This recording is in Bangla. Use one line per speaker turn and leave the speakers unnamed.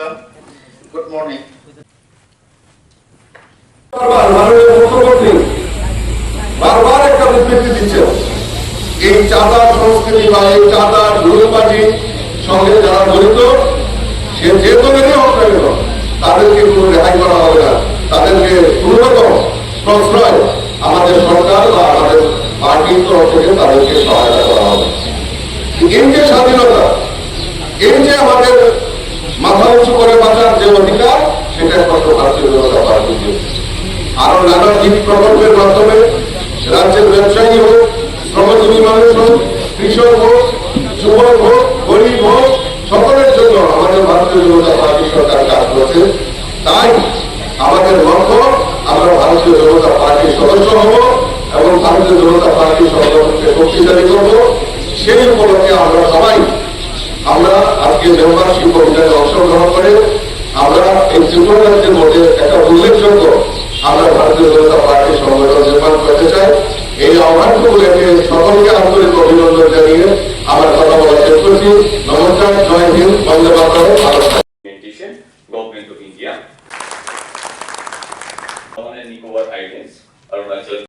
না কেন, তাদেরকে তাদেরকে কোনো রকম প্রশ্রয় আমাদের সরকার বা আমাদের পার্টির তরফ থেকে তাদেরকে সহায়তা করা হবে স্বাধীনতা এই যে আমাদের মাথা উঁচু করে বাঁচার যে অধিকার, সেটা একমাত্র ভারতীয় জনতা পার্টি আরও নানা দিক প্রকল্পের মাধ্যমে রাজ্যের ব্যবসায়ী হোক, শ্রমজীবী মানুষ হোক, কৃষক হোক, যুবক হোক, গরিব হোক, সকলের জন্য আমাদের ভারতীয় জনতা পার্টি সরকার কাজ করছে। তাই আমাদের লক্ষ্য, আমরা ভারতীয় জনতা পার্টির সদস্য হব এবং ভারতীয় জনতা সংগঠনকে শক্তিশালী করব। সেই উপলক্ষে আমরা সবাই, আমরা আজকে মেম্বারশিপ অভিযানে অংশগ্রহণ করে উন্নয়ন রাজ্যের মধ্যে একটা উল্লেখযোগ্য আমরা ভারতীয় জনতা পার্টি সংগঠন নির্মাণ করতে চাই। এই আহ্বানগুলোকে সকলকে আন্তরিক অভিনন্দন জানিয়ে আমার কথা বলা শেষ করছি। নমস্কার, Jai Hind, Vande Mataram, Bharat government of India Nicobar islands Arunachal